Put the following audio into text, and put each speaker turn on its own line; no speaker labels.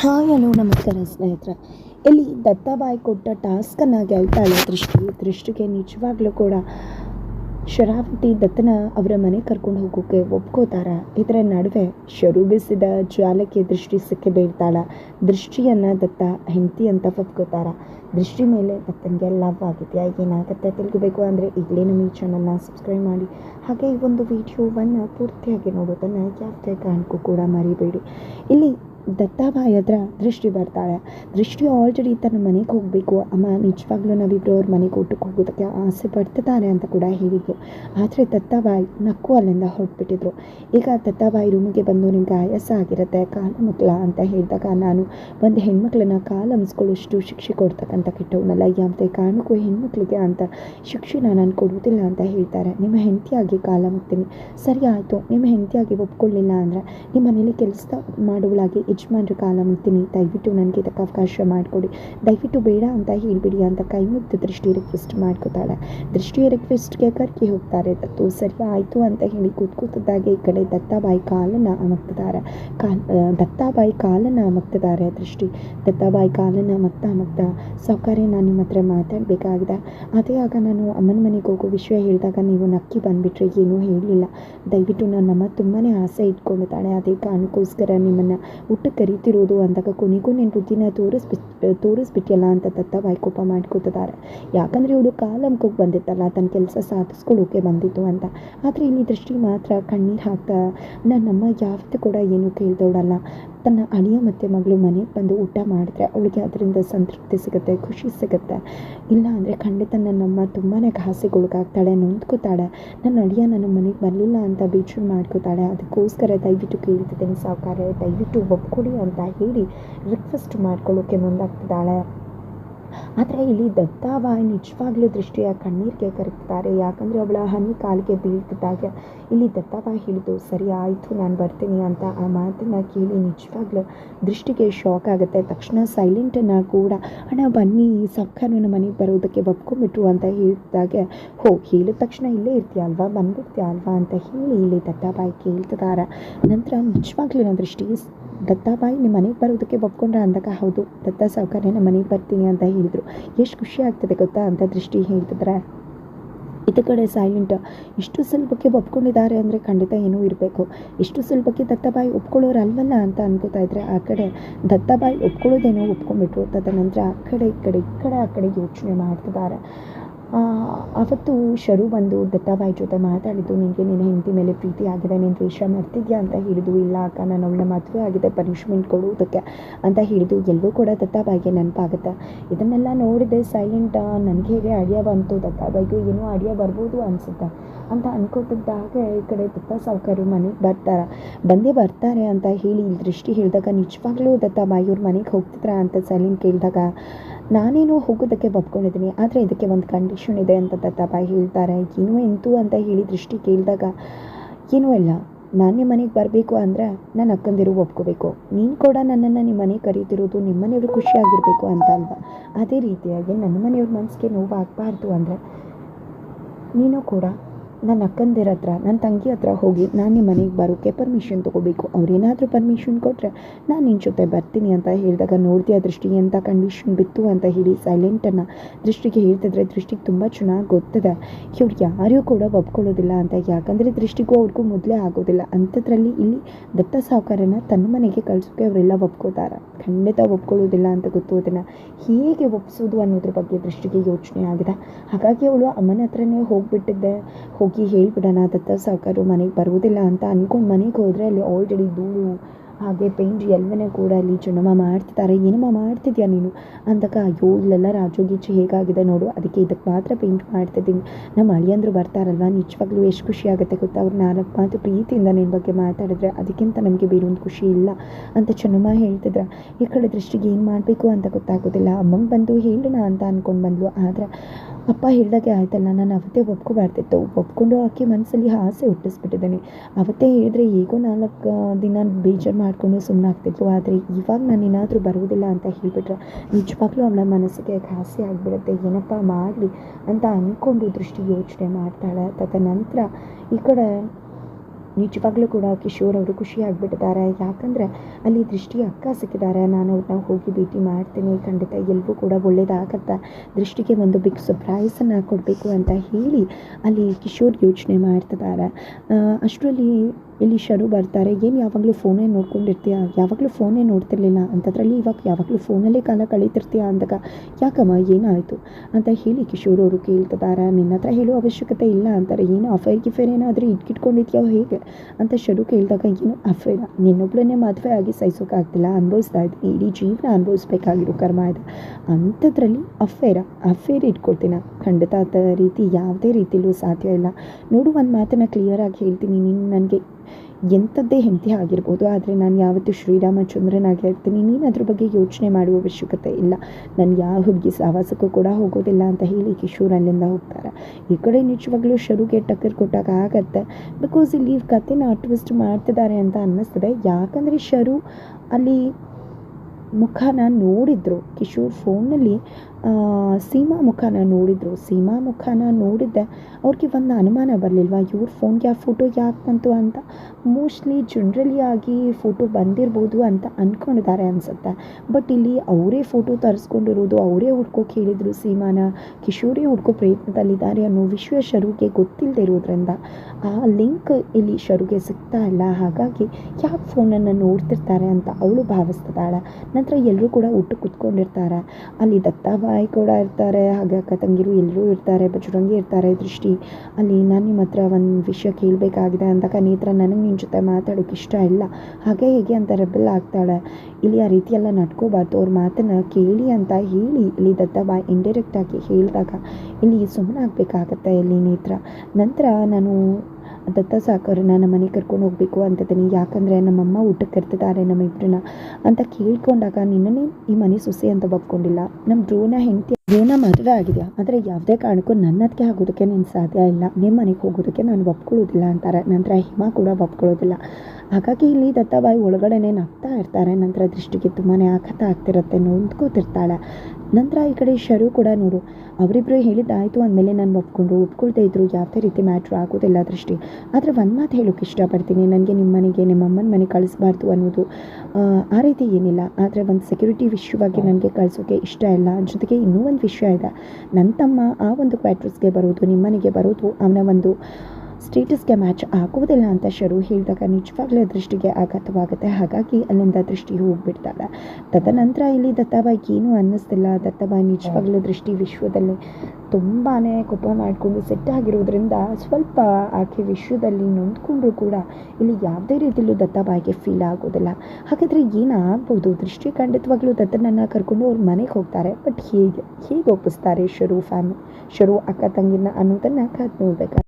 Hi, hello, ನಮಸ್ಕಾರ ಸ್ನೇಹಿತರೆ. ಇಲ್ಲಿ ದತ್ತಾಬಾಯಿ ಕೊಟ್ಟ ಟಾಸ್ಕನ್ನು ಗೆಲ್ತಾಳೆ ದೃಷ್ಟಿ. ದೃಷ್ಟಿಗೆ ನಿಜವಾಗ್ಲೂ ಕೂಡ ಶರಾವತಿ ದತ್ತನ ಅವರ ಮನೆ ಕರ್ಕೊಂಡು ಹೋಗೋಕ್ಕೆ ಒಪ್ಕೋತಾರ. ಇದರ ನಡುವೆ ಶರು ಬಿಸಿದ ಜ್ವಾಲಕ್ಕೆ ದೃಷ್ಟಿ ಸಿಕ್ಕಿ ಬೀಳ್ತಾಳ. ದೃಷ್ಟಿಯನ್ನು ದತ್ತ ಹೆಂಡತಿ ಅಂತ ಒಪ್ಕೋತಾರ. ದೃಷ್ಟಿ ಮೇಲೆ ದತ್ತನಿಗೆ ಲವ್ ಆಗಿದೆಯಾ? ಏನಾಗುತ್ತೆ ತಿಳ್ಕೋಬೇಕು ಅಂದರೆ ಈಗಲೇ ನಮ್ಮ ಈ ಚಾನಲ್ನ ಸಬ್ಸ್ಕ್ರೈಬ್ ಮಾಡಿ. ಹಾಗೆ ಈ ಒಂದು ವಿಡಿಯೋವನ್ನು ಪೂರ್ತಿಯಾಗಿ ನೋಡೋದನ್ನು ಯಾವುದೇ ಕಾರಣಕ್ಕೂ ಕೂಡ ಮರಿಬೇಡಿ. ಇಲ್ಲಿ ದತ್ತಾಬಾಯಿ ಹತ್ರ ದೃಷ್ಟಿ ಬರ್ತಾಳೆ. ದೃಷ್ಟಿ ಆಲ್ರೆಡಿ ತನ್ನ ಮನೆಗೆ ಹೋಗಬೇಕು. ಅಮ್ಮ, ನಿಜವಾಗ್ಲೂ ನಾವಿಬ್ಬರು ಅವ್ರ ಮನೆಗೆ ಊಟಕ್ಕೆ ಹೋಗೋದಕ್ಕೆ ಆಸೆ ಪಡ್ತಿದ್ದಾರೆ ಅಂತ ಕೂಡ ಹೇಳಿದ್ರು. ಆದರೆ ದತ್ತಾಬಾಯಿ ನಕ್ಕು ಅಲ್ಲಿಂದ ಹೊರಟ್ಬಿಟ್ಟಿದ್ರು. ಈಗ ದತ್ತಾಬಾಯಿ ರೂಮಿಗೆ ಬಂದು ನಿಮ್ಗೆ ಆಯಾಸ ಆಗಿರುತ್ತೆ, ಕಾಲು ಮುಕ್ಲ ಅಂತ ಹೇಳಿದಾಗ ನಾನು ಒಂದು ಹೆಣ್ಮಕ್ಳನ್ನ ಕಾಲು ಅಮ್ಸ್ಕೊಳ್ಳೋಷ್ಟು ಶಿಕ್ಷೆ ಕೊಡ್ತಕ್ಕಂಥ ಕೆಟ್ಟವನಲ್ಲ. ಯಾವುದೇ ಕಾರಣಕ್ಕೂ ಹೆಣ್ಮಕ್ಳಿಗೆ ಅಂತ ಶಿಕ್ಷೆನ ನಾನು ಕೊಡುವುದಿಲ್ಲ ಅಂತ ಹೇಳ್ತಾರೆ. ನಿಮ್ಮ ಹೆಂಡತಿಯಾಗಿ ಕಾಲ ಮುಗ್ತೀನಿ. ಸರಿ ಆಯಿತು. ನಿಮ್ಮ ಹೆಂಡತಿಯಾಗಿ ಒಪ್ಕೊಳ್ಳಿಲ್ಲ ಅಂದರೆ ನಿಮ್ಮ ಮನೇಲಿ ಕೆಲಸ ಮಾಡುವಳಾಗಿ ಯಜಮಾನ್ರ ಕಾಲ ಮುಗ್ತೀನಿ ದಯವಿಟ್ಟು ನನಗೆ ಇದಕ್ಕೆ ಅವಕಾಶ ಮಾಡಿಕೊಡಿ. ದಯವಿಟ್ಟು ಬೇಡ ಅಂತ ಹೇಳಿಬಿಡಿ ಅಂತ ಕೈ ದೃಷ್ಟಿ ರಿಕ್ವೆಸ್ಟ್ ಮಾಡ್ಕೋತಾಳೆ. ದೃಷ್ಟಿಯ ರಿಕ್ವೆಸ್ಟ್ಗೆ ಕರ್ಕಿ ಹೋಗ್ತಾರೆ. ದತ್ತು ಸರಿ ಆಯಿತು ಅಂತ ಹೇಳಿ ಕೂತ್ಕೂತದ್ದಾಗೆ ಈ ಕಡೆ ದತ್ತಾಬಾಯಿ ಕಾಲನ್ನು ಅಮಕ್ತಿದ್ದಾರೆ ಕಾಲ್ ಆ, ದತ್ತಾಬಾಯಿ ಕಾಲನ್ನು ಅಮಕ್ತಿದ್ದಾರೆ ದೃಷ್ಟಿ. ದತ್ತಾಬಾಯಿ ಕಾಲನ್ನು ಅಮಕ್ತಾ ಅಮಕ್ತಾ ಸೌಕರ್ಯ ನಾನು ನಿಮ್ಮ ಹತ್ರ ಮಾತಾಡಬೇಕಾಗಿದೆ. ಅದೇ ಆಗ ನಾನು ಅಮ್ಮನ ಮನೆಗೆ ಹೋಗೋ ವಿಷಯ ಹೇಳಿದಾಗ ನೀವು ನಕ್ಕಿ ಬಂದುಬಿಟ್ರೆ ಏನೂ ಹೇಳಲಿಲ್ಲ ದಯವಿಟ್ಟು ನನ್ನಮ್ಮ ತುಂಬಾ ಆಸೆ ಇಟ್ಕೊಂಡಿದ್ದಾಳೆ. ಅದೇ ಕಾರಣಕ್ಕೋಸ್ಕರ ನಿಮ್ಮನ್ನು ಊಟಕ್ಕೆ ಕರಿತಿರೋದು ಅಂದಾಗ ಕೊನೆಗೂ ನಿನ್ನ ಬುದ್ಧಿನ ತೋರಿಸ್ಬಿ ತೋರಿಸ್ಬಿಟ್ಟಿಯಲ್ಲ ಅಂತ ತತ್ತ ವೈಕೋಪ ಮಾಡ್ಕೋತಿದ್ದಾರೆ ಯಾಕಂದರೆ ಇವಳು ಕಾಲಂಕೋಗಿ ಬಂದಿತ್ತಲ್ಲ ತನ್ನ ಕೆಲಸ ಸಾಧಿಸ್ಕೊಳ್ಳೋಕೆ ಬಂದಿತ್ತು ಅಂತ. ಆದರೆ ಇಲ್ಲಿ ದೃಷ್ಟಿ ಮಾತ್ರ ಕಣ್ಣೀರು ಹಾಕ್ತಾ, ನನ್ನಮ್ಮ ಯಾವತ್ತೂ ಕೂಡ ಏನೂ ಕೇಳ್ದವಳಲ್ಲ. ತನ್ನ ಅಳಿಯ ಮತ್ತು ಮಗಳು ಮನೆಗೆ ಬಂದು ಊಟ ಮಾಡಿದ್ರೆ ಅವಳಿಗೆ ಅದರಿಂದ ಸಂತೃಪ್ತಿ ಸಿಗುತ್ತೆ, ಖುಷಿ ಸಿಗುತ್ತೆ. ಇಲ್ಲ ಅಂದರೆ ಖಂಡಿತ ನನ್ನಮ್ಮ ತುಂಬಾ ಘಾಸಿಗೊಳಗಾಗ್ತಾಳೆ ನೊಂದ್ಕೋತಾಳೆ ನನ್ನ ಅಳಿಯ ನನ್ನ ಮನೆಗೆ ಬರಲಿಲ್ಲ ಅಂತ ಬೇಜಾರು ಮಾಡ್ಕೋತಾಳೆ ಅದಕ್ಕೋಸ್ಕರ ದಯವಿಟ್ಟು ಕೇಳ್ತಿದ್ದೇನೆ ಸಾವುಕಾರ, ದಯವಿಟ್ಟು ಒಪ್ಕೊಡಿ ಅಂತ ಹೇಳಿ ರಿಕ್ವೆಸ್ಟ್ ಮಾಡ್ಕೊಳ್ಳೋಕೆ ಮುಂದಾಗ್ತಿದ್ದಾಳೆ. ಆದರೆ ಇಲ್ಲಿ ದತ್ತಾಬಾಯಿ ನಿಜವಾಗ್ಲೂ ದೃಷ್ಟಿಯ ಕಣ್ಣೀರಿಗೆ ಕರೆಕ್ತಾರೆ ಯಾಕಂದರೆ ಅವಳ ಹನಿ ಕಾಲಿಗೆ ಬೀಳ್ತಿದ್ದಾಗ ಇಲ್ಲಿ ದತ್ತಾಬಾಯಿ ಹೇಳಿದ್ದು, ಸರಿ, ಆಯಿತು, ನಾನು ಬರ್ತೀನಿ ಅಂತ ಆ ಮಾತನ್ನು ಕೇಳಿ ನಿಜವಾಗ್ಲೂ ದೃಷ್ಟಿಗೆ ಶಾಕ್ ಆಗುತ್ತೆ. ತಕ್ಷಣ ಸೈಲೆಂಟನ್ನು ಕೂಡ ಹಣ ಬನ್ನಿ ಸೌಖ್ಯ ನನ್ನ ಮನೆಗೆ ಬರೋದಕ್ಕೆ ಒಪ್ಕೊಂಬಿಟ್ರು ಅಂತ ಹೇಳಿದಾಗ, ಹೋ, ಹೇಳಿದ ತಕ್ಷಣ ಇಲ್ಲೇ ಇರ್ತೀಯ ಅಲ್ವಾ? ಬಂದ್ಬಿಡ್ತೀಯ ಅಲ್ವಾ? ಅಂತ ಹೇಳಿ ಇಲ್ಲಿ ದತ್ತಾಬಾಯಿ ಕೇಳ್ತಿದ್ದಾರೆ ನಂತರ ನಿಜವಾಗ್ಲೂ ನನ್ನ ದೃಷ್ಟಿ ದತ್ತಾಬಾಯಿ, ನಿಮ್ಮ ಮನೆಗೆ ಬರೋದಕ್ಕೆ ಒಪ್ಕೊಂಡ್ರೆ? ಅಂದಾಗ, ಹೌದು, ದತ್ತ ಸೌಕರ್ಯ ನಮ್ಮ ಮನೆಗೆ ಬರ್ತೀನಿ ಅಂತ ಹೇಳಿದರು. ಎಷ್ಟು ಖುಷಿ ಆಗ್ತದೆ ಗೊತ್ತಾ? ಅಂತ ದೃಷ್ಟಿ ಹೇಳ್ತಿದ್ರೆ. ಇದು ಕಡೆ ಸೈಲೆಂಟ್ ಇಷ್ಟು ಸುಲಭಕ್ಕೆ ಒಪ್ಕೊಂಡಿದ್ದಾರೆ ಅಂದರೆ ಖಂಡಿತ ಏನೂ ಇರಬೇಕು. ಇಷ್ಟು ಸುಲಭಕ್ಕೆ ದತ್ತಾಬಾಯಿ ಒಪ್ಕೊಳ್ಳೋರು ಅಲ್ವಲ್ಲ ಅಂತ ಅನ್ಕೋತಾ ಇದ್ರೆ, ಆ ಕಡೆ ದತ್ತಾಬಾಯಿ ಒಪ್ಕೊಳ್ಳೋದೇನೋ ಒಪ್ಕೊಂಡ್ಬಿಟ್ರು. ತದನಂತರ ಆ ಕಡೆ, ಈ ಕಡೆ ಈ ಕಡೆ, ಆ ಕಡೆ ಯೋಚನೆ ಮಾಡ್ತಿದ್ದಾರೆ. ಆ, ಅವತ್ತು ಶರು ಬಂದು ದತ್ತಾಬಾಯಿ ಜೊತೆ ಮಾತಾಡಿದ್ದು ನಿನಗೆ ನಿನ್ನ ಹೆಂಡತಿ ಮೇಲೆ ಪ್ರೀತಿ ಆಗಿದೆ ನೀನು ದ್ವೇಷ ಮಾಡ್ತಿದ್ಯಾ? ಅಂತ ಹೇಳಿದ್ದು ಇಲ್ಲ ಅಕ್ಕ ನಾನು ಅವಳ ಮದುವೆ ಆಗಿದೆ ಪನಿಷ್ಮೆಂಟ್ ಕೊಡುವುದಕ್ಕೆ. ಅಂತ ಹೇಳಿದ್ದು ಎಲ್ಲವೂ ಕೂಡ ದತ್ತಾಬಾಯಿಗೆ ನೆನಪಾಗುತ್ತೆ? ಇದನ್ನೆಲ್ಲ ನೋಡಿದೆ ಸೈಲೆಂಟ್ ನನಗೆ ಹೇಗೆ ಐಡಿಯಾ ಬಂತು ದತ್ತಾಬಾಯಿಗೂ ಏನೋ ಐಡಿಯಾ ಬರ್ಬೋದು ಅನಿಸುತ್ತೆ? ಅಂತ ಅನ್ಕೋತಿದ್ದಾಗ ಈ ಕಡೆ ದತ್ತ ಸಾವುಕಾರು ಮನೆಗೆ ಬರ್ತಾರೆ? ಬಂದೇ ಬರ್ತಾರೆ ಅಂತ ಹೇಳಿ ದೃಷ್ಟಿ ಹೇಳಿದಾಗ ನಿಜವಾಗ್ಲೂ ದತ್ತಾಬಾಯಿ ಅವ್ರ ಮನೆಗೆ ಹೋಗ್ತಿದ್ರ? ಅಂತ ಸೈಲೆಂಟ್ ಕೇಳಿದಾಗ ನಾನೇನೋ ಹೋಗೋದಕ್ಕೆ ಒಪ್ಕೊಂಡಿದ್ದೀನಿ ಆದರೆ ಇದಕ್ಕೆ ಒಂದು ಕಂಡೀಷನ್ ಇದೆ ಅಂತ ದತ್ತಾಬಾಯಿ ಹೇಳ್ತಾರೆ. ಏನು ಎಂತು ಅಂತ ಹೇಳಿ ದೃಷ್ಟಿ ಕೇಳಿದಾಗ, ಏನೂ ಇಲ್ಲ. ನಾನು ನಿಮ್ಮ ಮನೆಗೆ ಬರಬೇಕು ಅಂದರೆ ನನ್ನ ಅಕ್ಕಂದಿರು ಒಪ್ಕೋಬೇಕು. ನೀನು ಕೂಡ ನನ್ನನ್ನು ನಿಮ್ಮ ಮನೆಗೆ ಕರೀತಿರೋದು ನಿಮ್ಮ ಮನೆಯವರು ಖುಷಿಯಾಗಿರಬೇಕು ಅಂತ ಅಲ್ವ ಅದೇ ರೀತಿಯಾಗಿ ನನ್ನ ಮನೆಯವ್ರ ಮನಸ್ಸಿಗೆ ನೋವು ಆಗಬಾರ್ದು ಅಂದರೆ ನೀನು ಕೂಡ ನನ್ನ ಅಕ್ಕಂದಿರ ಹತ್ರ, ನನ್ನ ತಂಗಿ ಹತ್ರ ಹೋಗಿ ನಾನು ನಿಮ್ಮ ಮನೆಗೆ ಬರೋಕ್ಕೆ ಪರ್ಮಿಷನ್ ತೊಗೋಬೇಕು. ಅವ್ರೇನಾದರೂ ಪರ್ಮಿಷನ್ ಕೊಟ್ಟರೆ ನಾನು ನಿನ್ನ ಜೊತೆ ಬರ್ತೀನಿ ಅಂತ ಹೇಳಿದಾಗ ನೋಡ್ತೀಯ ದೃಷ್ಟಿ ಎಂಥ ಕಂಡೀಷನ್ ಬಿತ್ತು ಅಂತ ಹೇಳಿ ಸೈಲೆಂಟನ್ನು ದೃಷ್ಟಿಗೆ ಹೇಳ್ತಿದ್ರೆ ದೃಷ್ಟಿಗೆ ತುಂಬ ಚೆನ್ನಾಗಿ ಗೊತ್ತದೆ. ಇವ್ರು ಯಾರಿಗೂ ಕೂಡ ಒಪ್ಕೊಳ್ಳೋದಿಲ್ಲ ಅಂತ, ಯಾಕಂದರೆ ದೃಷ್ಟಿಗೂ ಅವ್ರಿಗೂ ಮೊದಲೇ ಆಗೋದಿಲ್ಲ. ಅಂಥದ್ರಲ್ಲಿ ಇಲ್ಲಿ ದತ್ತ ಸಾವುಕಾರನ ತನ್ನ ಮನೆಗೆ ಕಳಿಸೋಕೆ ಅವರೆಲ್ಲ ಒಪ್ಕೋತಾರೆ ಖಂಡಿತ ಒಪ್ಕೊಳ್ಳೋದಿಲ್ಲ ಅಂತ ಗೊತ್ತು ಅದನ್ನು ಹೇಗೆ ಒಪ್ಪಿಸೋದು ಅನ್ನೋದ್ರ ಬಗ್ಗೆ ದೃಷ್ಟಿಗೆ ಯೋಚನೆ ಆಗಿದೆ. ಹಾಗಾಗಿ ಅವಳು ಅಮ್ಮನ ಹತ್ರನೇ ಹೋಗಿಬಿಟ್ಟಿದ್ದೆ. ಹೋಗಿ ಹೇಳ್ಬಿಡೋಣ ದತ್ತ ಸಾವುಕಾರು ಮನೆಗೆ ಬರುವುದಿಲ್ಲ ಅಂತ ಅಂದ್ಕೊಂಡು ಮನೆಗೆ ಹೋದರೆ ಅಲ್ಲಿ ಆಲ್ರೆಡಿ ಧೂಳು ಹಾಗೆ ಪೇಂಟ್ ಎಲ್ಲವನ್ನೂ ಕೂಡ ಅಲ್ಲಿ ಚೆನ್ನಮ್ಮ ಮಾಡ್ತಿದ್ದಾರೆ. ಏನಮ್ಮ ಮಾಡ್ತಿದ್ಯಾ ನೀನು? ಅಂದಾಗ ಅಯ್ಯೋ, ಇಲ್ಲೆಲ್ಲ ರಾಜೋಗೀಚಿ ಹೇಗಾಗಿದೆ ನೋಡು. ಅದಕ್ಕೆ ಇದಕ್ಕೆ ಮಾತ್ರ ಪೇಂಟ್ ಮಾಡ್ತಿದ್ದೀನಿ. ನಮ್ಮ ಅಳಿಯಂದರು ಬರ್ತಾರಲ್ವ? ನಿಜವಾಗ್ಲೂ ಎಷ್ಟು ಖುಷಿ ಆಗುತ್ತೆ ಗೊತ್ತಾ? ಅವ್ರು ನಾಲ್ಕು ಮಾತು ಪ್ರೀತಿಯಿಂದ ನಿನ್ನ ಬಗ್ಗೆ ಮಾತಾಡಿದ್ರೆ ಅದಕ್ಕಿಂತ ನಮಗೆ ಬೇರೊಂದು ಖುಷಿ ಇಲ್ಲ ಅಂತ ಚೆನ್ನಮ್ಮ ಹೇಳ್ತಿದ್ರ. ಈ ಕಡೆ ದೃಷ್ಟಿಗೆ ಏನು ಮಾಡಬೇಕು ಅಂತ ಗೊತ್ತಾಗೋದಿಲ್ಲ. ಅಮ್ಮಂಗೆ ಬಂದು ಹೇಳೋಣ ಅಂತ ಅಂದ್ಕೊಂಡು ಬಂದ್ಲು. ಆದರೆ ಅಪ್ಪ ಹೇಳಿದಾಗೆ ಆಯ್ತಲ್ಲ, ನಾನು ಅವತ್ತೇ ಒಪ್ಕೋಬಾರ್ದಿತ್ತು. ಒಪ್ಕೊಂಡು ಆಕೆ ಮನಸ್ಸಲ್ಲಿ ಆಸೆ ಹುಟ್ಟಿಸ್ಬಿಟ್ಟಿದ್ದೀನಿ. ಅವತ್ತೇ ಹೇಳಿದ್ರೆ ಹೇಗೋ ನಾಲ್ಕು ದಿನ ಬೇಜಾರು ಮಾಡಿಕೊಂಡು ಸುಮ್ಮನಾಗ್ತಿದ್ಲು ಆದರೆ ಇವಾಗ ನಾನು ಏನಾದರೂ ಬರುವುದಿಲ್ಲ ಅಂತ ಹೇಳಿಬಿಟ್ರೆ ನಿಜವಾಗ್ಲೂ ಅವಳ ಮನಸ್ಸಿಗೆ ಘಾಸಿ ಆಗಿಬಿಡುತ್ತೆ. ಏನಪ್ಪ ಮಾಡಲಿ ಅಂತ ಅಂದ್ಕೊಂಡು ದೃಷ್ಟಿ ಯೋಚನೆ ಮಾಡ್ತಾಳೆ. ತದನಂತರ ಈ ಕಡೆ ನಿಜವಾಗ್ಲೂ ಕೂಡ ಕಿಶೋರ್ ಅವರು ಖುಷಿ ಆಗಿಬಿಟ್ಟಿದ್ದಾರೆ. ಯಾಕಂದರೆ ಅಲ್ಲಿ ದೃಷ್ಟಿ ಅಕ್ಕ ಸಿಕ್ಕಿದ್ದಾರೆ. ನಾನು ಅವ್ರನ್ನ ಹೋಗಿ ಭೇಟಿ ಮಾಡ್ತೀನಿ. ಖಂಡಿತ ಎಲ್ಲವೂ ಕೂಡ ಒಳ್ಳೇದಾಗತ್ತೆ. ದೃಷ್ಟಿಗೆ ಒಂದು ಬಿಗ್ ಸರ್ಪ್ರೈಸನ್ನು ಕೊಡಬೇಕು ಅಂತ ಹೇಳಿ ಅಲ್ಲಿ ಕಿಶೋರ್ ಯೋಚನೆ ಮಾಡ್ತಿದ್ದಾರೆ. ಅಷ್ಟರಲ್ಲಿ ಇಲ್ಲಿ ಶರು ಬರ್ತಾರೆ, ಏನು ಯಾವಾಗಲೂ ಫೋನೇ ನೋಡ್ಕೊಂಡಿರ್ತೀಯ? ಯಾವಾಗಲೂ ಫೋನೇ ನೋಡ್ತಿರ್ಲಿಲ್ಲ? ಅಂಥದ್ರಲ್ಲಿ ಇವಾಗ ಯಾವಾಗಲೂ ಫೋನಲ್ಲೇ ಕಾಲ ಕಳೀತಿರ್ತೀಯ? ಅಂದಾಗ, ಯಾಕಮ್ಮ, ಏನಾಯಿತು? ಅಂತ ಹೇಳಿ ಕಿಶೋರ್ ಅವರು ಕೇಳ್ತಿದ್ದಾರೆ ನಿನ್ನ ಹತ್ರ ಹೇಳೋ ಅವಶ್ಯಕತೆ ಇಲ್ಲ ಅಂತಾರೆ. ಏನು ಅಫೈರ್ ಗಿಫೇರ್ ಏನಾದರೂ ಇಟ್ಕಿಟ್ಕೊಂಡಿದ್ಯೋ ಹೇಗೆ? ಅಂತ ಶರು ಕೇಳಿದಾಗ, ಏನು ಅಫೇರ ನಿನ್ನೊಬ್ಬಳನ್ನೇ ಮದುವೆ ಆಗಿ ಸಹಿಸೋಕ್ಕಾಗ್ತಿಲ್ಲ ಅನುಭವಿಸ್ತಾ ಇದ್ದೀನಿ ಇಡೀ ಜೀವನ ಅನುಭವಿಸ್ಬೇಕಾಗಿರೋ ಕರ್ಮ ಇದೆ. ಅಂಥದ್ರಲ್ಲಿ ಅಫೇರ ಅಫೇರ್ ಇಟ್ಕೊಳ್ತೀನಿ? ಖಂಡಿತ ರೀತಿ, ಯಾವುದೇ ರೀತಿಲೂ ಸಾಧ್ಯ ಇಲ್ಲ. ನೋಡು, ಒಂದು ಮಾತನ್ನು ಕ್ಲಿಯರಾಗಿ ಹೇಳ್ತೀನಿ. ನೀನು, ನನಗೆ ಎಂಥದ್ದೇ ಹೆಂಡತಿ ಆಗಿರ್ಬೋದು, ಆದರೆ ನಾನು ಯಾವತ್ತೂ ಶ್ರೀರಾಮಚಂದ್ರನಾಗಿ ಹೇಳ್ತೀನಿ ನೀನು ಅದ್ರ ಬಗ್ಗೆ ಯೋಚನೆ ಮಾಡುವ ಅವಶ್ಯಕತೆ ಇಲ್ಲ. ನಾನು ಯಾವ ಹುಡುಗಿ ಸಹವಾಸಕ್ಕೂ ಕೂಡ ಹೋಗೋದಿಲ್ಲ ಅಂತ ಹೇಳಿ ಕಿಶೋರ್ ಅಲ್ಲಿಂದ ಹೋಗ್ತಾರೆ. ಈ ಕಡೆ ನಿಜವಾಗ್ಲೂ ಶರುಗೆ ಟಕ್ಕರ್ ಕೊಟ್ಟಾಗ ಆಗತ್ತೆ. ಬಿಕಾಸ್ ಇಲ್ಲಿ ಕತೆನ ಟ್ವಿಸ್ಟ್ ಮಾಡ್ತಿದ್ದಾರೆ ಅಂತ ಅನ್ನಿಸ್ತದೆ. ಯಾಕಂದರೆ ಶರು ಅಲ್ಲಿ ಮುಖನ ನೋಡಿದ್ರು. ಕಿಶೋರ್ ಫೋನಲ್ಲಿ ಸೀಮಾ ಮುಖನ ನೋಡಿದ್ರು. ಸೀಮಾ ಮುಖನ ನೋಡಿದ್ದೆ. ಅವ್ರಿಗೆ ಒಂದು ಅನುಮಾನ ಬರಲಿಲ್ವಾ? ಇವ್ರ ಫೋನ್ಗೆ ಆ ಫೋಟೋ ಯಾಕೆ ಬಂತು ಅಂತ? ಮೋಸ್ಟ್ಲಿ ಜನ್ರಲಿ ಆಗಿ ಫೋಟೋ ಬಂದಿರ್ಬೋದು ಅಂತ ಅಂದ್ಕೊಂಡಿದ್ದಾರೆ ಅನಿಸುತ್ತೆ. ಬಟ್ ಇಲ್ಲಿ ಅವರೇ ಫೋಟೋ ತರಿಸ್ಕೊಂಡಿರೋದು, ಅವರೇ ಹುಡ್ಕೋಕೆ ಹೇಳಿದರು ಸೀಮಾನ. ಕಿಶೋರಿ ಹುಡ್ಕೋ ಪ್ರಯತ್ನದಲ್ಲಿದ್ದಾರೆ ಅನ್ನೋ ವಿಶ್ವ ಶರುಗೆ ಗೊತ್ತಿಲ್ಲದೆ ಇರೋದ್ರಿಂದ ಆ ಲಿಂಕ್ ಇಲ್ಲಿ ಶರುಗೆ ಸಿಗ್ತಾ ಇಲ್ಲ. ಹಾಗಾಗಿ ಯಾಕೆ ಫೋನನ್ನು ನೋಡ್ತಿರ್ತಾರೆ ಅಂತ ಅವಳು ಭಾವಿಸ್ತಿದ್ದಾಳೆ. ನಂತರ ಎಲ್ಲರೂ ಕೂಡ ಊಟ ಕುತ್ಕೊಂಡಿರ್ತಾರೆ. ಅಲ್ಲಿ ದತ್ತಾಬಾಯಿ ಕೂಡ ಇರ್ತಾರೆ, ಹಾಗೆ ಅಕ್ಕ ತಂಗಿರು ಎಲ್ಲರೂ ಇರ್ತಾರೆ ಬಜರಂಗಿ ಇರ್ತಾರೆ, ದೃಷ್ಟಿ. ಅಲ್ಲಿ ನಾನು ನಿಮ್ಮ ಹತ್ರ ಒಂದು ವಿಷಯ ಕೇಳಬೇಕಾಗಿದೆ ಅಂದಾಗ ನೇತ್ರ ನನಗೆ ನಿನ್ನ ಜೊತೆ ಮಾತಾಡೋಕ್ಕೆ ಇಷ್ಟ ಇಲ್ಲ. ಹಾಗೆ ಹೇಗೆ ಅಂತ ರೆಬೆಲ್ ಆಗ್ತಾಳೆ. ಇಲ್ಲಿ ಆ ರೀತಿ ಎಲ್ಲ ನಡ್ಕೋಬಾರ್ದು. ಅವ್ರ ಮಾತನ್ನು ಕೇಳಿ ಅಂತ ಹೇಳಿ ಇಲ್ಲಿ ದತ್ತಾಬಾಯಿ ಇಂಡೈರೆಕ್ಟಾಗಿ ಹೇಳಿದಾಗ, ಇಲ್ಲಿ ಸುಮ್ಮನೆ ಆಗಬೇಕಾಗತ್ತೆ ಇಲ್ಲಿ ನೇತ್ರ. ನಂತರ ನಾನು ದತ್ತ ಸಾಕೋರನ್ನ ನಮ್ಮ ಮನೆಗೆ ಕರ್ಕೊಂಡು ಹೋಗಬೇಕು ಅಂತಿದ್ದೀನಿ ಯಾಕಂದರೆ ನಮ್ಮಮ್ಮ ಊಟಕ್ಕೆ ಕರ್ತಿದ್ದಾರೆ ನಮ್ಮಿಬ್ಬರನ್ನ ಅಂತ ಕೇಳ್ಕೊಂಡಾಗ ನಿನ್ನನ್ನೇ ಈ ಮನೆ ಸೊಸೆ ಅಂತ ಒಪ್ಕೊಂಡಿಲ್ಲ. ನಮ್ಮ ಧ್ರುವನ ಹೆಂಡತಿ ಧ್ರುವನ ಮದುವೆ ಆಗಿದೆಯಾ? ಆದರೆ ಯಾವುದೇ ಕಾರಣಕ್ಕೂ ನನ್ನದಕ್ಕೆ ಆಗೋದಕ್ಕೆ ನೀನು ಸಾಧ್ಯ ಇಲ್ಲ. ನಿಮ್ಮ ಮನೆಗೆ ಹೋಗೋದಕ್ಕೆ ನಾನು ಒಪ್ಕೊಳ್ಳೋದಿಲ್ಲ ಅಂತಾರೆ. ನಂತರ ಹಿಮ ಕೂಡ ಒಪ್ಕೊಳ್ಳೋದಿಲ್ಲ. ಹಾಗಾಗಿ ಇಲ್ಲಿ ದತ್ತಾಬಾಯಿ ಒಳಗಡೆನೇ ನಗ್ತಾ ಇರ್ತಾರೆ. ನಂತರ ದೃಷ್ಟಿಗೆ ತುಂಬಾ ಆಘಾತ ಆಗ್ತಿರುತ್ತೆ ನೊಂದ್ಕೋತಿರ್ತಾಳೆ ನಂತರ ಈ ಕಡೆ ಶರು ಕೂಡ ನೋಡು ಅವರಿಬ್ಬರು ಹೇಳಿದ್ದಾಯಿತು ಅಂದಮೇಲೆ ನಾನು ಒಪ್ಕೊಂಡ್ರು ಒಪ್ಕೊಳ್ದೇ ಇದ್ರು. ಯಾವುದೇ ರೀತಿ ಮ್ಯಾಟ್ರ್ ಆಗೋದಿಲ್ಲ ದೃಷ್ಟಿ. ಆದರೆ ಒಂದು ಮಾತು ಹೇಳೋಕೆ ಇಷ್ಟಪಡ್ತೀನಿ. ನನಗೆ ನಿಮ್ಮ ಮನೆಗೆ ನಿಮ್ಮ ಅಮ್ಮನ ಮನೆ ಕಳಿಸ್ಬಾರ್ದು ಅನ್ನೋದು ಆ, ಆ ರೀತಿ ಏನಿಲ್ಲ. ಆದರೆ ಒಂದು ಸೆಕ್ಯೂರಿಟಿ ವಿಷಯವಾಗಿ ನನಗೆ ಕಳಿಸೋಕೆ ಇಷ್ಟ ಇಲ್ಲ. ಜೊತೆಗೆ ಇನ್ನೂ ಒಂದು ವಿಷಯ ಇದೆ. ನನ್ನ ತಮ್ಮ ಆ ಒಂದು ಕ್ವಾರ್ಟರ್ಸ್ಗೆ ಬರೋದು ನಿಮ್ಮನೆಗೆ ಬರೋದು ಅವನ ಒಂದು ಸ್ಟೇಟಸ್ಗೆ ಮ್ಯಾಚ್ ಆಗೋದಿಲ್ಲ ಅಂತ ಶರು ಹೇಳಿದಾಗ ನಿಜವಾಗ್ಲೂ ದೃಷ್ಟಿಗೆ ಆಘಾತವಾಗುತ್ತೆ. ಹಾಗಾಗಿ ಅಲ್ಲಿಂದ ದೃಷ್ಟಿ ಹೋಗ್ಬಿಡ್ತಾಳೆ. ತದನಂತರ ಇಲ್ಲಿ ದತ್ತಾಬಾಯಿ ಏನೂ ಅನ್ನಿಸ್ತಿಲ್ಲ. ದತ್ತಾಬಾಯಿ ನಿಜವಾಗ್ಲೂ ದೃಷ್ಟಿ ವಿಶ್ವದಲ್ಲಿ ತುಂಬಾ ಕೋಪ ಮಾಡಿಕೊಂಡು ಸೆಟ್ ಆಗಿರೋದ್ರಿಂದ ಸ್ವಲ್ಪ ಆಕೆ ವಿಶ್ವದಲ್ಲಿ ನೊಂದ್ಕೊಂಡ್ರು ಕೂಡ ಇಲ್ಲಿ ಯಾವುದೇ ರೀತಿಯಲ್ಲೂ ದತ್ತಾಬಾಯಿಗೆ ಫೀಲ್ ಆಗೋದಿಲ್ಲ. ಹಾಗಾದರೆ ಏನಾಗ್ಬೋದು? ದೃಷ್ಟಿ ಖಂಡಿತವಾಗ್ಲೂ ದತ್ತನನ್ನು ಕರ್ಕೊಂಡು ಅವ್ರ ಮನೆಗೆ ಹೋಗ್ತಾರೆ. ಬಟ್ ಹೇಗೆ? ಹೇಗೆ ಒಪ್ಪಿಸ್ತಾರೆ ಶರು ಫ್ಯಾಮಿಲಿ ಶರು ಅಕ್ಕ ತಂಗಿನ ಅನ್ನೋದನ್ನು ಕಾದು ನೋಡ್ಬೇಕು